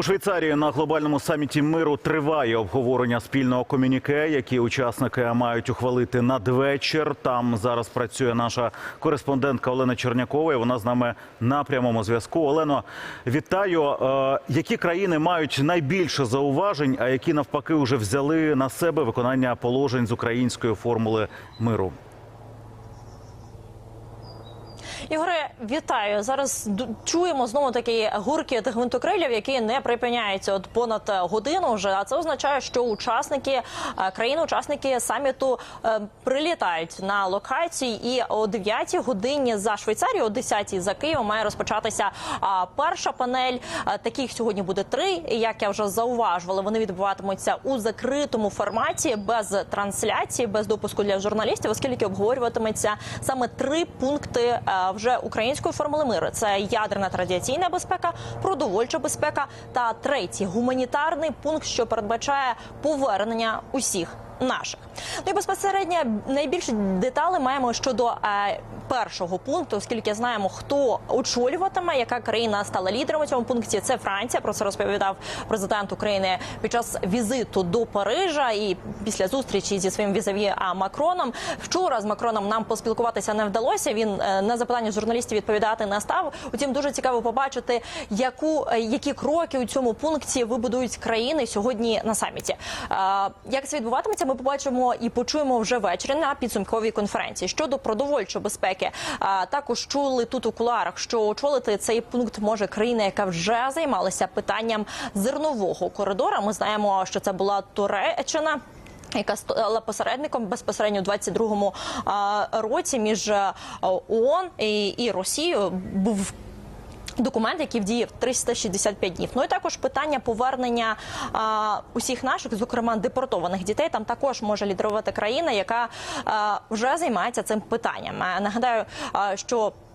У Швейцарії на глобальному саміті миру триває обговорення спільного комюніке, які учасники мають ухвалити надвечір. Там зараз працює наша кореспондентка Олена Чернякова. і Вона з нами на прямому зв'язку. Олено, вітаю. Е, Які країни мають найбільше зауважень, а які навпаки вже взяли на себе виконання положень з української формули миру? Ігоре, вітаю. Зараз чуємо знову такі гурки гвинтокрилів, які не припиняються от понад е, годину вже. А це означає, що учасники е, країни-учасники саміту е, прилітають на локації. І о 9 годині за Швейцарію, о 10 за Києвом має розпочатися перша панель. Таких сьогодні буде три. Як я вже зауважувала, вони відбуватимуться у закритому форматі без трансляції, без допуску для журналістів, оскільки обговорюватиметься саме три пункти вже української формули миру: це ядерна та радіаційна безпека, продовольча безпека та третій гуманітарний пункт, що передбачає повернення усіх наших. Ну і безпосередньо найбільше деталей маємо щодо е, першого пункту, оскільки знаємо, хто очолюватиме, яка країна стала лідером у цьому пункті. Це Франція. Про це розповідав президент України під час візиту до Парижа і після зустрічі зі своїм візаві Макроном. Вчора з Макроном нам поспілкуватися не вдалося. Він е, на запитання журналістів відповідати не став. Утім, дуже цікаво побачити, яку е, які кроки у цьому пункті вибудують країни сьогодні на саміті. Як це відбуватиметься, ми побачимо і почуємо вже ввечері на підсумковій конференції щодо продовольчої безпеки. е, Також чули тут у куларах, що очолити цей пункт може країна, яка вже займалася питанням зернового коридора. Ми знаємо, що це була Туреччина. Яка стала посередником безпосередньо у 22-му році між а, ООН і Росією був Документ, який вдіяв 365 днів. Ну і також питання повернення а, усіх наших, зокрема депортованих дітей. Там також може лідерувати країна, яка а, вже займається цим питанням. Нагадаю, а, що е,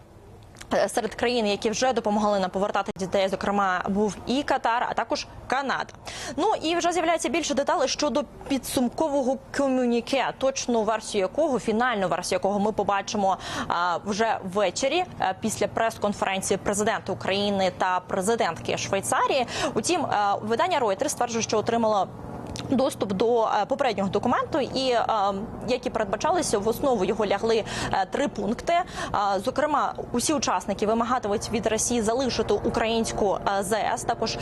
Серед країн, які вже допомогли нам повертати дітей, зокрема, був і Катар, а також Канада. Ну і вже з'являється більше деталей щодо підсумкового комюніке, точну версію якого, фінальну версію якого ми побачимо вже ввечері е, після прес-конференції президента України та президентки Швейцарії. Утім, е, видання Reuters стверджує, що отримало. Доступ до е, попереднього документу, і е, які передбачалися в основу його лягли е, три пункти. Зокрема, усі учасники вимагатимуть від Росії залишити українську ЗС. Також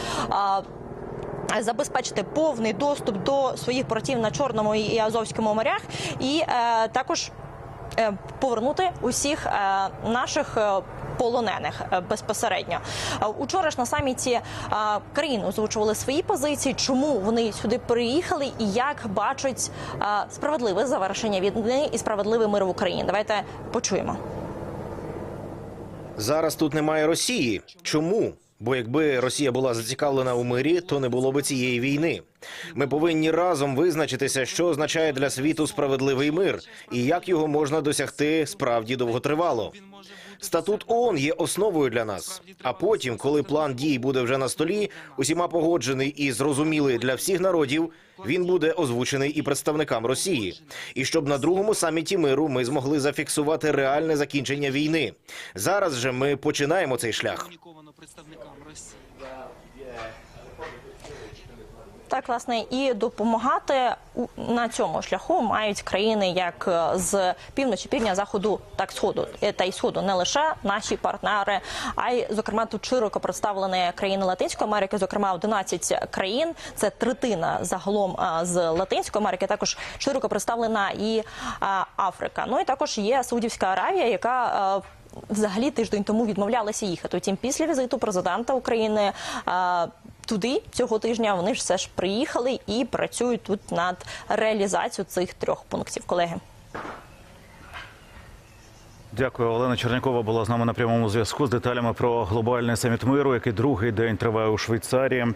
Забезпечити повний доступ до своїх портів на Чорному і Азовському морях, і е, також е, повернути усіх е, наших. Полонених е, безпосередньо Е, учора ж на саміті е, країни озвучували свої позиції, чому вони сюди приїхали і як бачать справедливе завершення війни і справедливий мир в Україні. Давайте почуємо. Зараз тут немає Росії. Чому? Бо якби Росія була зацікавлена у мирі, то не було би цієї війни. Ми повинні разом визначитися, що означає для світу справедливий мир і як його можна досягти справді довготривало. Статут ООН є основою для нас. А потім, коли план дій буде вже на столі, усіма погоджений і зрозумілий для всіх народів, він буде озвучений і представникам Росії. І щоб на другому саміті миру ми змогли зафіксувати реальне закінчення війни. Зараз же ми починаємо цей шлях. Так, власне, і допомагати на цьому шляху мають країни як е, з півночі, півдня, заходу, так сходу е, та й сходу, не лише наші партнери, а й зокрема тут широко представлені країни Латинської Америки, зокрема 11 країн. Це третина загалом е, з Латинської Америки. Також широко представлена і Африка. Ну і також є Саудівська Аравія, яка Взагалі тиждень тому відмовлялися їхати. Утім, після візиту президента України туди цього тижня вони ж все ж приїхали і працюють тут над реалізацією цих трьох пунктів. Колеги. Дякую, Олена Чернякова була з нами на прямому зв'язку з деталями про глобальний саміт миру, який другий день триває у Швейцарії.